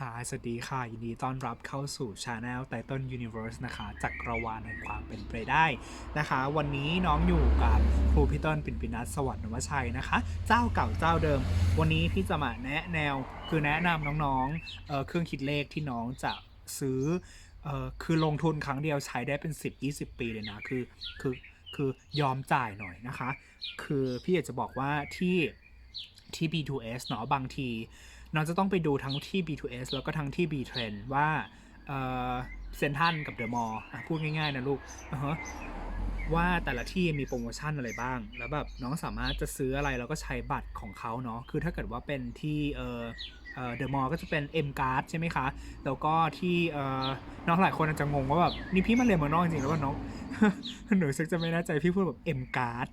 ฮาสวัสดีค่ะ ยินดีต้อนรับเข้าสู่ช anel Title Universe นะคะจักรวาลแห่งความเป็นไปได้นะคะ วันนี้น้องอยู่กับครูพี่ต้นปิ่นปินัสสวัสดิ์นวชัยนะคะ เจ้าเก่าเจ้าเดิม วันนี้พี่จะมาแนะแนวคือแนะนำน้องๆเเครื่องคิดเลขที่น้องจะซื้ออคือลงทุนครั้งเดียวใช้ได้เป็น 10-20 ปีเลยนะ คือคือคือยอมจ่ายหน่อยนะคะ คือพี่อยากจะบอกว่าที่ที่ B2S เนาะบางที น้องจะต้องไปดูทั้งที่ B2S แล้วก็ทั้งที่ B Trend ว่าเซนทันกับเดอะมอลล์พูดง่ายๆนะลูก u h h ว่าแต่ละที่มีโปรโมชั่นอะไรบ้าง แล้วแบบน้องสามารถจะซื้ออะไรแล้วก็ใช้บัตรของเขาเนาะคือถ้าเกิดว่าเป็นที่เอ่อเดอะมอลล์ก็จะเป็น M Card ใช่ไหมคะ แล้วก็ที่เอ่อน้องหลายคนอาจจะงงว่าแบบนี่พี่มาเรียนเมืองนอกจริงๆแล้วว่าน้องหนูซึกจะไม่แน่ใจพี่พูดแบบ M Card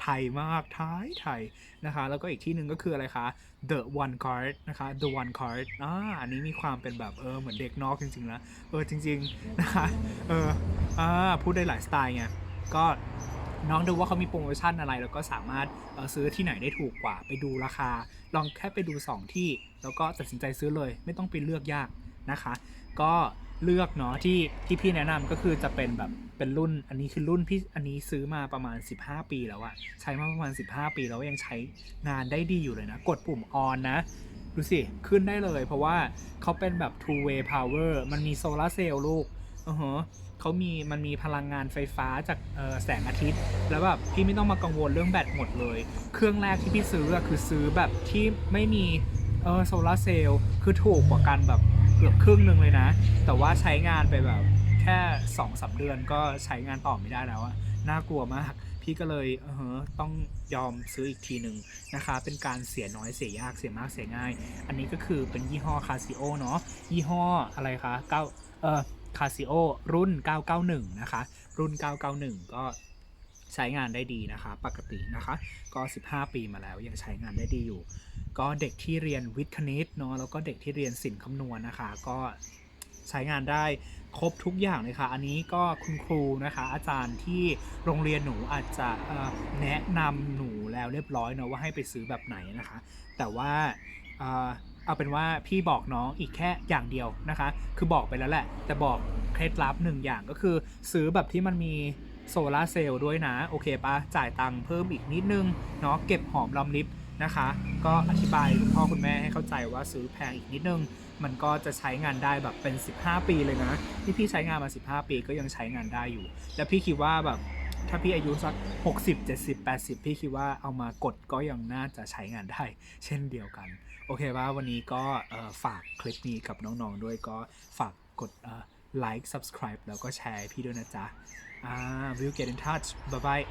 ไทยมากไทยไทยนะคะ แล้วก็อีกที่หนึ่งก็คืออะไรคะ The One Card นะคะ The One Card อ่าอันนี้มีความเป็นแบบเออเหมือนเด็กนอกจริงๆนะเออจริงๆนะคะเอออ่าพูดได้หลายสไตล์ไง ก็น้องดูว่าเขามีโปรโมชั่นอะไร แล้วก็สามารถซื้อที่ไหนได้ถูกกว่า ไปดูราคา ลองแค่ไปดู 2 ที่ แล้วก็ตัดสินใจซื้อเลย ไม่ต้องไปเลือกยากนะคะ ก็เลือกเนาะที่ที่พี่แนะนำก็คือจะเป็นแบบเป็นรุ่นอันนี้คือรุ่นพี่อันนี้ซื้อมาประมาณ 15 ปีแล้วอะใช้มาประมาณ 15 ปีแล้วยังใช้งานได้ดีอยู่เลยนะ กดปุ่ม on นนะดูสิ ขึ้นได้เลยเพราะว่าเขาเป็นแบบ two way power มันมีโซลาเซลล์ลูกอือฮะ เขามีมันมีพลังงานไฟฟ้าจากแสงอาทิตย์ แล้วแบบพี่ไม่ต้องมากังวลเรื่องแบตหมดเลย เครื่องแรกที่พี่ซื้อคือซื้อแบบที่ไม่มีเออโซลาร์เซลล์คือถูกกว่ากันแบบเกือบครึ่งหนึ่งเลยนะ แต่ว่าใช้งานไปแบบแค่2อสเดือนก็ใช้งานต่อไม่ได้แล้วอะน่ากลัวมาก พี่ก็เลยเออต้องยอมซื้ออีกทีหนึ่งนะคะ เป็นการเสียน้อยเสียยากเสียมากเสียง่าย อันนี้ก็คือเป็นยี่ห้อคาซิโอเนาะยี่ห้ออะไรคะเก้าเออ คาซิโอรุ่น 991 นะคะ รุ่น 991 ก็ใช้งานได้ดีนะคะ ปกตินะคะ ก็ 15 ปีมาแล้วยังใช้งานได้ดีอยู่ ก็เด็กที่เรียนวิทย์คณิตเนาะแล้วก็เด็กที่เรียนศิลป์คำนวณนะคะ ก็ใช้งานได้ครบทุกอย่างเลยค่ะ อันนี้ก็คุณครูนะคะ อาจารย์ที่โรงเรียนหนูอาจจะแนะนำหนูแล้วเรียบร้อยเนาะว่าให้ไปซื้อแบบไหนนะคะ แต่ว่า เอาเป็นว่าพี่บอกน้องอีกแค่อย่างเดียวนะคะ คือบอกไปแล้วแหละ แต่บอกเคล็ดลับหนึ่งอย่างก็คือ ซื้อแบบที่มันมีโซลาร์เซลล์ด้วยนะ โอเคปะจ่ายตังค์เพิ่มอีกนิดนึงเนาะเก็บหอมรอมริบนะคะ ก็อธิบายคุณพ่อคุณแม่ให้เข้าใจว่าซื้อแพงอีกนิดนึง มันก็จะใช้งานได้แบบเป็น 15 ปีเลยนะที่พี่ใช้งานมา 15 ปีก็ยังใช้งานได้อยู่ แล้วพี่คิดว่าแบบ ถ้าพี่อายุสัก 60 70 80 พี่คิดว่าเอามากดก็ยังน่าจะใช้งานได้ เช่นเดียวกัน โอเคว่าวันนี้ก็ฝากคลิปนี้กับน้องๆด้วยก็ฝากกดไลค์ subscribe แล้วก็แชร์พี่ด้วยนะจ๊ะ uh, we'll get in touch bye bye